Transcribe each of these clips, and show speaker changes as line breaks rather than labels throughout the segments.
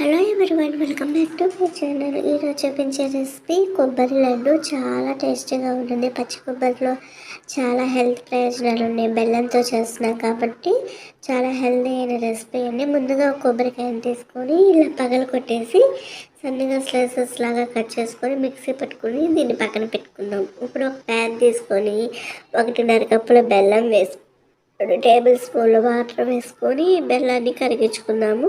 Hello everyone welcome back to my channel ఈరోజు చూపించే recipe కొబ్బరి లడ్డు. చాలా టేస్టీగా ఉంటుంది. పచ్చి కొబ్బరిలో చాలా హెల్త్ ప్రయోజనాలు ఉన్నాయి. బెల్లంతో చేస్తున్నాం కాబట్టి చాలా హెల్తీ అయిన రెసిపీ అండి. ముందుగా కొబ్బరికాయని తీసుకొని ఇలా పగలు కొట్టేసి సన్నగా స్లైసెస్ లాగా కట్ చేసుకొని మిక్సీ పట్టుకొని దీన్ని పక్కన పెట్టుకుందాం. ఇప్పుడు ఒక ప్యాన్ తీసుకొని ఒకటిన్నర కప్పుల బెల్లం వేసుకుని రెండు టేబుల్ స్పూన్లు వాటర్ వేసుకొని బెల్లాన్ని కరిగించుకుందాము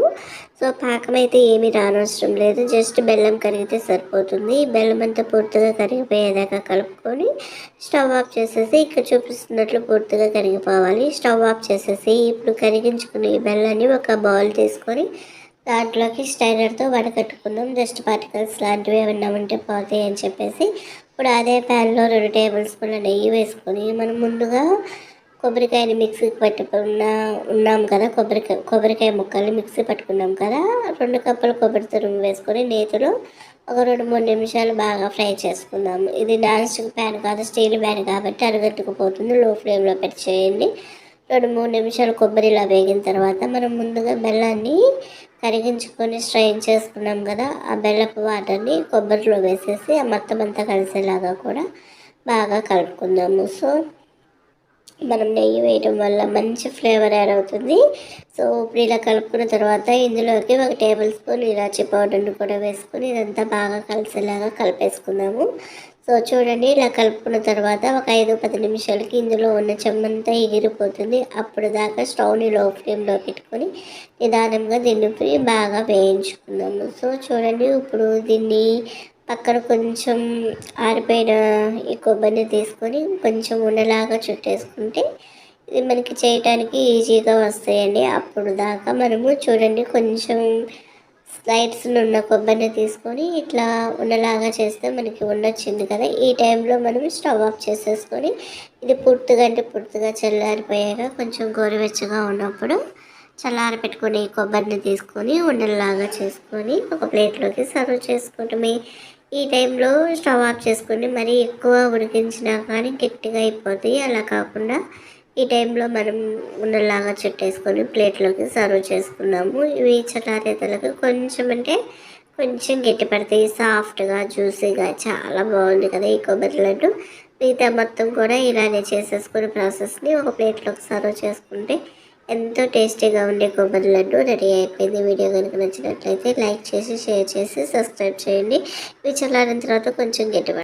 సో పాకం అయితే ఏమీ రానవసరం లేదు. జస్ట్ బెల్లం కరిగితే సరిపోతుంది. బెల్లం అంతా పూర్తిగా కరిగిపోయేదాకా కలుపుకొని స్టవ్ ఆఫ్ చేసేసి ఇక్కడ చూపిస్తున్నట్లు పూర్తిగా కరిగిపోవాలి. స్టవ్ ఆఫ్ చేసేసి ఇప్పుడు కరిగించుకుని బెల్లాన్ని ఒక బౌల్ తీసుకొని దాంట్లోకి స్టైనర్తో వడకట్టుకుందాం. జస్ట్ పార్టికల్స్ లాంటివి ఏమన్నా ఉంటే పోతాయి అని చెప్పేసి. ఇప్పుడు అదే ప్యాన్లో రెండు టేబుల్ స్పూన్ల నెయ్యి వేసుకొని మనం ముందుగా కొబ్బరికాయని మిక్సీకి పట్టుకున్న ఉన్నాం కదా కొబ్బరికాయ కొబ్బరికాయ ముక్కల్ని మిక్సీ పట్టుకున్నాం కదా రెండు కప్పులు కొబ్బరి తురుము వేసుకొని నేతిలో ఒక రెండు మూడు నిమిషాలు బాగా ఫ్రై చేసుకుందాము. ఇది నాన్ స్టిక్ ప్యాన్ కాదు స్టీల్ ప్యాన్ కాబట్టి అరగట్టుకుపోతుంది. లో ఫ్లేమ్లో పెట్టి చేయండి. రెండు మూడు నిమిషాలు కొబ్బరి ఇలా వేగిన తర్వాత మనం ముందుగా బెల్లాన్ని కరిగించుకొని స్ట్రైన్ చేసుకున్నాం కదా ఆ బెల్లపు వాటర్ని కొబ్బరిలో వేసేసి ఆ మొత్తం అంతా కలిసేలాగా కూడా బాగా కలుపుకుందాము. సో మనం నెయ్యి వేయడం వల్ల మంచి ఫ్లేవర్ యాడ్ అవుతుంది. సో ఇప్పుడు ఇలా కలుపుకున్న తర్వాత ఇందులోకి ఒక టేబుల్ స్పూన్ ఇలాచి పౌడర్ని కూడా వేసుకొని ఇదంతా బాగా కలిసేలాగా కలిపేసుకున్నాము సో చూడండి ఇలా కలుపుకున్న తర్వాత ఒక ఐదు పది నిమిషాలకి ఇందులో ఉన్న చెమ్మంతా ఎగిరిపోతుంది అప్పుడు దాకా స్టవ్ని లో ఫ్లేమ్లో పెట్టుకొని నిదానంగా దీన్ని బాగా వేయించుకున్నాము సో చూడండి ఇప్పుడు దీన్ని పక్కన కొంచెం ఆరిపోయిన ఈ కొబ్బరిని తీసుకొని కొంచెం ఉండలాగా చుట్టేసుకుంటే ఇది మనకి చేయటానికి ఈజీగా వస్తాయండి. అప్పుడు దాకా మనము చూడండి కొంచెం స్లైడ్స్ ఉన్న కొబ్బరిని తీసుకొని ఇట్లా ఉండలాగా చేస్తే మనకి ఉండొచ్చింది కదా. ఈ టైంలో మనం స్టవ్ ఆఫ్ చేసేసుకొని ఇది పూర్తిగా అంటే పూర్తిగా చల్లారిపోయాక కొంచెం గోరువెచ్చగా ఉన్నప్పుడు చల్లారి పెట్టుకొని కొబ్బరిని తీసుకొని ఉండలాగా చేసుకొని ఒక ప్లేట్లోకి సర్వ్ చేసుకుంటామే ఈ టైంలో స్టవ్ ఆఫ్ చేసుకొని మరీ ఎక్కువ ఉడికించినా కానీ గట్టిగా అయిపోతాయి. అలా కాకుండా ఈ టైంలో మనం ఉన్నలాగా చుట్టేసుకొని ప్లేట్లోకి సర్వ్ చేసుకున్నాము. ఇవి చటారేతలకు కొంచెం అంటే కొంచెం గట్టి పడతాయి. సాఫ్ట్గా జ్యూసీగా చాలా బాగుంది కదా ఈ కొబ్బరి లడ్డు. మిగతా మొత్తం కూడా ఇలానే చేసేసుకుని ప్రాసెస్ని ఒక ప్లేట్లోకి సర్వ్ చేసుకుంటే ఎంతో టేస్టీగా ఉండే కొబ్బరి లడ్డు రెడీ అయిపోయింది. వీడియో కనుక నచ్చినట్లయితే లైక్ చేసి షేర్ చేసి సబ్స్క్రైబ్ చేయండి. ఇవి చల్లారిన తర్వాత కొంచెం గట్టిపడ